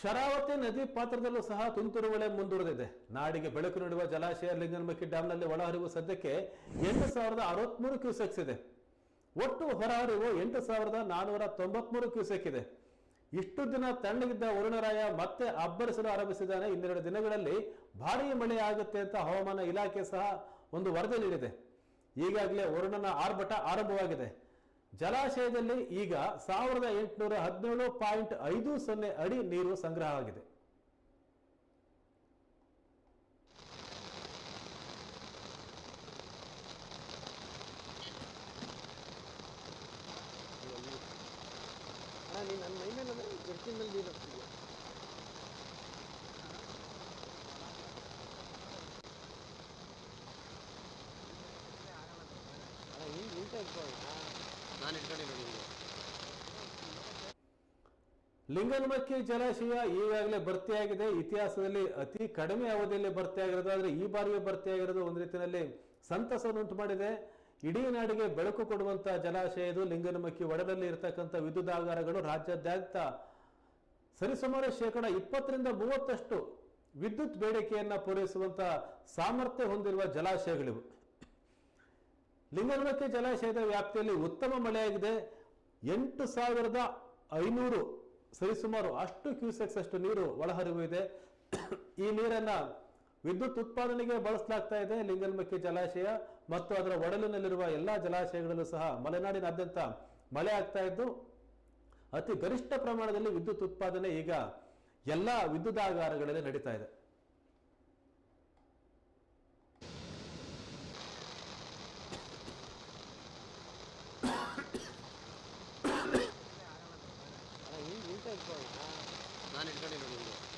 ಶರಾವತಿ ನದಿ ಪಾತ್ರದಲ್ಲೂ ಸಹ ತುಂತುರು ಮಳೆ ಮುಂದುವರೆದಿದೆ. ನಾಡಿಗೆ ಬೆಳಕು ನೀಡುವ ಜಲಾಶಯ ಲಿಂಗನಮಕ್ಕಿ ಡ್ಯಾಂನಲ್ಲಿ ಒಳಹರಿವು ಸದ್ಯಕ್ಕೆ ಎಂಟು ಸಾವಿರದ ಅರವತ್ಮೂರು ಕ್ಯೂಸೆಕ್ಸ್ ಇದೆ. ಒಟ್ಟು ಹೊರಹರಿವು ಎಂಟು ಸಾವಿರದ ನಾನೂರ ತೊಂಬತ್ಮೂರು ಕ್ಯೂಸೆಕ್ ಇದೆ. ಇಷ್ಟು ದಿನ ತಣ್ಣಗಿದ್ದ ವರುಣರಾಯ ಮತ್ತೆ ಅಬ್ಬರಿಸಲು ಆರಂಭಿಸಿದ್ದಾನೆ. ಇನ್ನೆರಡು ದಿನಗಳಲ್ಲಿ ಭಾರೀ ಮಳೆ ಆಗುತ್ತೆ ಅಂತ ಹವಾಮಾನ ಇಲಾಖೆ ಸಹ ಒಂದು ವರದಿ ನೀಡಿದೆ. ಈಗಾಗಲೇ ವರುಣನ ಆರ್ಭಟ ಆರಂಭವಾಗಿದೆ. ಜಲಾಶಯದಲ್ಲಿ ಈಗ ಸಾವಿರದ ಎಂಟುನೂರ ಹದಿನೇಳು ಪಾಯಿಂಟ್ ಐದು ಸೊನ್ನೆ ಅಡಿ ನೀರು ಸಂಗ್ರಹ ಆಗಿದೆ ಲಿಂಗನಮಕ್ಕಿ ಜಲಾಶಯ ಈಗಾಗಲೇ ಭರ್ತಿಯಾಗಿದೆ. ಇತಿಹಾಸದಲ್ಲಿ ಅತಿ ಕಡಿಮೆ ಅವಧಿಯಲ್ಲಿ ಭರ್ತಿಯಾಗಿರೋದು. ಆದರೆ ಈ ಬಾರಿಯೂ ಭರ್ತಿಯಾಗಿರೋದು ಒಂದು ರೀತಿಯಲ್ಲಿ ಸಂತಸವನ್ನುಂಟು ಮಾಡಿದೆ. ಇಡೀ ನಾಡಿಗೆ ಬೆಳಕು ಕೊಡುವಂತ ಜಲಾಶಯ ಇದು. ಲಿಂಗನಮಕ್ಕಿ ಒಡಲಲ್ಲಿ ಇರತಕ್ಕಂಥ ವಿದ್ಯುದಾಗಾರಗಳು ರಾಜ್ಯಾದ್ಯಂತ ಸರಿಸುಮಾರು ಶೇಕಡ ಇಪ್ಪತ್ತರಿಂದ ಮೂವತ್ತಷ್ಟು ವಿದ್ಯುತ್ ಬೇಡಿಕೆಯನ್ನು ಪೂರೈಸುವಂತ ಸಾಮರ್ಥ್ಯ ಹೊಂದಿರುವ ಜಲಾಶಯಗಳಿವು. ಲಿಂಗನಮಕ್ಕಿ ಜಲಾಶಯದ ವ್ಯಾಪ್ತಿಯಲ್ಲಿ ಉತ್ತಮ ಮಳೆಯಾಗಿದೆ. ಎಂಟು ಸಾವಿರದ ಐನೂರು ಸರಿಸುಮಾರು ಅಷ್ಟು ಕ್ಯೂಸೆಕ್ಸ್ ಅಷ್ಟು ನೀರು ಒಳಹರಿವು ಇದೆ. ಈ ನೀರನ್ನ ವಿದ್ಯುತ್ ಉತ್ಪಾದನೆಗೆ ಬಳಸಲಾಗ್ತಾ ಇದೆ ಲಿಂಗನಮಕ್ಕಿ ಜಲಾಶಯ ಮತ್ತು ಅದರ ಒಡಲಿನಲ್ಲಿರುವ ಎಲ್ಲ ಜಲಾಶಯಗಳಲ್ಲೂ ಸಹ ಮಲೆನಾಡಿನಾದ್ಯಂತ ಮಳೆ ಆಗ್ತಾ ಇದ್ದು, ಅತಿ ಗರಿಷ್ಠ ಪ್ರಮಾಣದಲ್ಲಿ ವಿದ್ಯುತ್ ಉತ್ಪಾದನೆ ಈಗ ಎಲ್ಲ ವಿದ್ಯುದಾಗಾರಗಳಲ್ಲಿ ನಡೀತಾ ಇದೆ. ನಾನು ಇಟ್ಕೊಂಡಿಲ್ಲ ನಿಮಗೆ